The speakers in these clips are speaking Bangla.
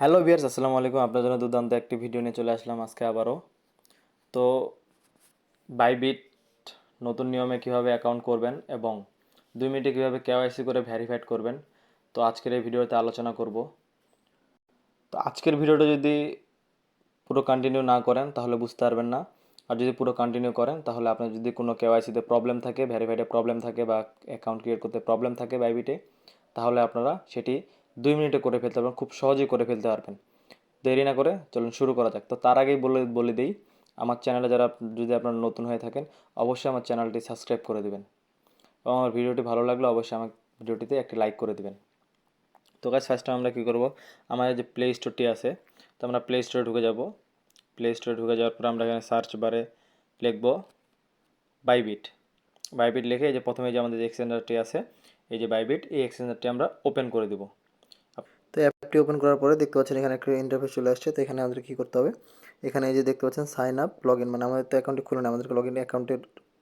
হ্যালো বিয়ার্স আসসালামু আলাইকুম। আপনার জন্য দুর্দান্ত একটি ভিডিও নিয়ে চলে আসলাম আজকে আবারও। তো বাইবিট নতুন নিয়মে কীভাবে অ্যাকাউন্ট করবেন এবং দুই মিনিটে কীভাবে কেওয়াইসি করে ভ্যারিফাইড করবেন, তো আজকের এই ভিডিওতে আলোচনা করব। তো আজকের ভিডিওটা যদি পুরো কন্টিনিউ না করেন, তাহলে বুঝতে পারবেন না। আর যদি পুরো কন্টিনিউ করেন, তাহলে আপনার যদি কোনো কেওয়াইসিতে প্রবলেম থাকে ভ্যারিফাইডে প্রবলেম থাকে বা অ্যাকাউন্ট ক্রিয়েট করতে প্রবলেম থাকে বাইবিটে তাহলে আপনারা সেটি দুই মিনিটে করে ফেলতে পারবেন, খুব সহজেই করে ফেলতে পারবেন। দেরি না করে চলুন শুরু করা যাক। তো তার আগেই বলে বলে দিই, আমার চ্যানেলে যারা যদি আপনারা নতুন হয়ে থাকেন, অবশ্যই আমার চ্যানেলটি সাবস্ক্রাইব করে দেবেন। এবং আমার ভিডিওটি ভালো লাগলে অবশ্যই আমার ভিডিওটিতে একটি লাইক করে দেবেন। তো গাছ ফার্স্টে আমরা কী করব? আমাদের যে প্লে স্টোরটি আছে, তো আমরা প্লে স্টোরে ঢুকে যাব। প্লে স্টোরে ঢুকে যাওয়ার পর আমরা এখানে সার্চ বারে লিখব বাইবিট বাইবিট লিখে এই যে প্রথমে যে আমাদের যে এক্সচেঞ্জারটি আছে, এই যে বাইবিট এই এক্সচেঞ্জারটি আমরা ওপেন করে দেবো। তো অ্যাপটি ওপেন করার পরে দেখতে পাচ্ছেন এখানে একটা ইন্টারফেস চলে আসছে। তো এখানে আমাদের কী করতে হবে? এখানে এই যে দেখতে পাচ্ছেন সাইন আপ লগ ইন মানে আমাদের তো অ্যাকাউন্টটি খুলে না, আমাদেরকে লগ ইন অ্যাকাউন্টে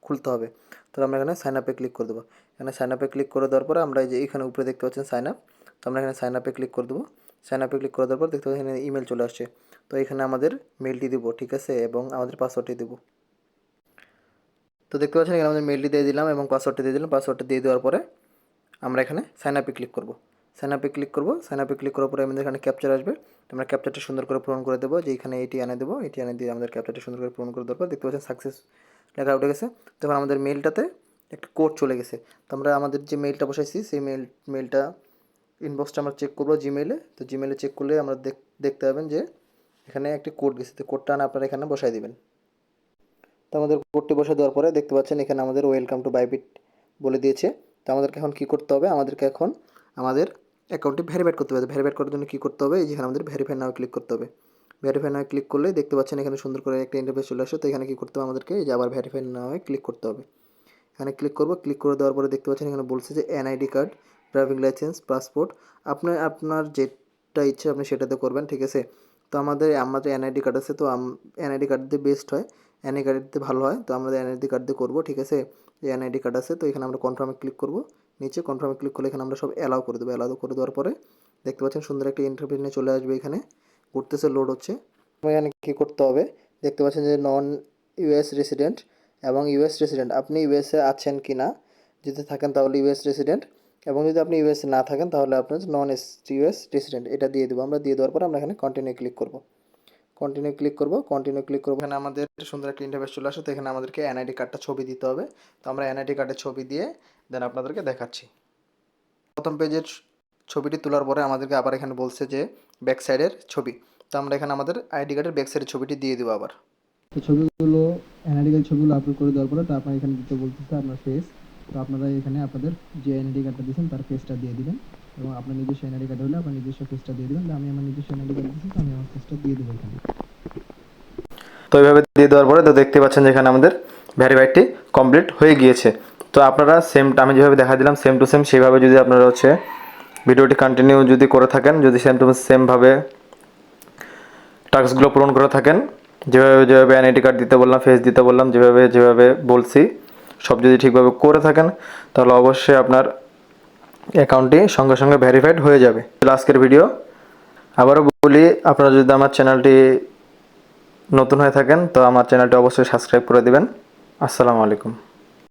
খুলতে হবে। তো আমরা এখানে সাইন আপে ক্লিক করে দেবো। এখানে সাইন আপে ক্লিক করে দেওয়ার পরে আমরা এই যে এখানে উপরে দেখতে পাচ্ছেন সাইন আপ তো আমরা এখানে সাইন আপে ক্লিক করে দেবো। সাইন আপে ক্লিক করে দেওয়ার পর দেখতে পাচ্ছেন এখানে ইমেল চলে আসছে। তো এখানে আমাদের মেলটি দেবো, ঠিক আছে? এবং আমাদের পাসওয়ার্ডটি দেবো। তো দেখতে পাচ্ছেন এখানে আমাদের মেলটি দিয়ে দিলাম এবং পাসওয়ার্ডটি দিয়ে দিলাম। পাসওয়ার্ডটি দিয়ে দেওয়ার পরে আমরা এখানে সাইন আপে ক্লিক করব। সাইন আপে ক্লিক করব। সাইন আপে ক্লিক করার পরে আমাদের এখানে ক্যাপচার আসবে। আমরা ক্যাপচারটা সুন্দর করে পূরণ করে দেবো। যে এখানে এটি এনে দেবো, এটি এনে দিয়ে আমাদের ক্যাপচারটা সুন্দর করে পূরণ করে পর দেখতে পাচ্ছেন সাকসেস লেখা উঠে গেছে। তখন আমাদের মেলটাতে একটা কোড চলে গেছে। তো আমরা আমাদের যে মেলটা বসাইছি, সেই মেল মেলটা ইনবক্সটা আমরা চেক করব জিমেলে তো জিমেলে চেক করলে আমরা দেখতে পাবেন যে এখানে একটি কোড গেছে। তো কোডটা না আপনারা এখানে বসাই দেবেন। তো আমাদের কোডটি বসে দেওয়ার পরে দেখতে পাচ্ছেন এখানে আমাদের ওয়েলকাম টু বাইবিট বলে দিয়েছে। তো আমাদেরকে এখন কী করতে হবে? আমাদেরকে এখন আমাদের অ্যাকাউন্টটি ভেরিফাইড করতে হবে। ভেরিফাইড করার জন্য কী করতে হবে? যেখানে আমাদের ভেরিফাই নাও ক্লিক করতে হবে। ভেরিফাই নাও ক্লিক করলে দেখতে পাচ্ছেন এখানে সুন্দর করে একটা ইন্টারফেস চলে আসে। তো এখানে কী করতে হবে আমাদেরকে? যে আবার ভেরিফাই নাও ক্লিক করতে হবে। এখানে ক্লিক করব। ক্লিক করে দেওয়ার পরে দেখতে পাচ্ছেন এখানে বলছে যে NID card driving licence passport আপনার আপনার যেটা ইচ্ছে আপনি সেটাতে করবেন, ঠিক আছে? তো আমাদের আমাদের এনআইডি কার্ড আছে, তো এনআইডি কার্ড দিয়ে বেস্ট হয়। এনআই কার্ড দিয়ে ভালো হয়। তো আমাদের এনআইডি কার্ড দিয়ে করব, ঠিক আছে? যে এনআইডি কার্ড আছে, তো এখানে আমরা কনফার্মে ক্লিক করব। নিচে কনফার্মে ক্লিক করলে এখানে আমরা সব অ্যালাউ করে দেবো। অ্যালাউ করে দেওয়ার পরে দেখতে পাচ্ছেন সুন্দর একটা ইন্টারভিউ নিয়ে চলে আসবে এখানে। ঘুরতেছে লোড হচ্ছে। এখানে কী করতে হবে? দেখতে পাচ্ছেন যে নন ইউএস রেসিডেন্ট এবং ইউএস রেসিডেন্ট আপনি ইউএসএ আছেন কি না যদি থাকেন তাহলে ইউএস রেসিডেন্ট এবং যদি আপনি ইউএসএ না থাকেন তাহলে আপনার নন এস ইউএস রেসিডেন্ট এটা দিয়ে দেবো। আমরা দিয়ে দেওয়ার পর আমরা এখানে কন্টিনিউ ক্লিক করব। কন্টিনিউ ক্লিক করব কন্টিনিউ ক্লিক করব। এখানে আমাদের সুন্দর একটা ইন্টারভেস চলে আসে তো এখানে আমাদেরকে এনআইডি কার্ডটা ছবি দিতে হবে। তো আমরা এনআইডি কার্ডের ছবি দিয়ে দেন আপনাদেরকে দেখাচ্ছি। প্রথম পেজের ছবিটি তোলার পরে আমাদেরকে আবার এখানে বলছে যে ব্যাক সাইডের ছবি। তো আমরা এখানে আমাদের আইডি কার্ডের ব্যাক সাইডের ছবিটি দিয়ে দেবো আবার। তো ছবিগুলো অ্যানালিটিক্যাল ছবিগুলো আপলোড করে দেওয়ার পরে তো আপনার এখানে দিতে বলতেছে আপনার ফেস তো আপনারা এখানে আপনাদের যে এনআইডি কার্ডটা দিয়েছেন তার ফেসটা দিয়ে দিবেন। এবং আপনার নিজস্ব এনআইডি কার্ড হলে আপনার নিজস্ব ফেসটা দিয়ে দিবেন। আমি আমার নিজস্ব এনআইডি কার্ড দিয়েছি তো আমি আমার ফেসটা দিয়ে দেবো এখানে। তো এইভাবে দিয়ে দেওয়ার পরে তো দেখতে পাচ্ছেন যেখানে আমাদের ভ্যারিফাইডটি কমপ্লিট হয়ে গিয়েছে। তো আপনারা সেম আমি যেভাবে দেখা দিলাম সেম টু সেম সেইভাবে যদি আপনারা হচ্ছে ভিডিওটি কন্টিনিউ যদি করে থাকেন, যদি সেম টু সেমভাবে টাস্কগুলো পূরণ করে থাকেন, যেভাবে যেভাবে এনআইডি কার্ড দিতে বললাম ফেস দিতে বললাম, যেভাবে যেভাবে বলছি, সব যদি ঠিকভাবে করে থাকেন, তাহলে অবশ্যই আপনার অ্যাকাউন্টটি সঙ্গে সঙ্গে ভেরিফাইড হয়ে যাবে। আজকের ভিডিও আবারও বলি, আপনারা যদি আমার চ্যানেলটি নতুন হয়ে থাকেন, তো আমার চ্যানেলটি অবশ্যই সাবস্ক্রাইব করে দেবেন। আসসালামু আলাইকুম।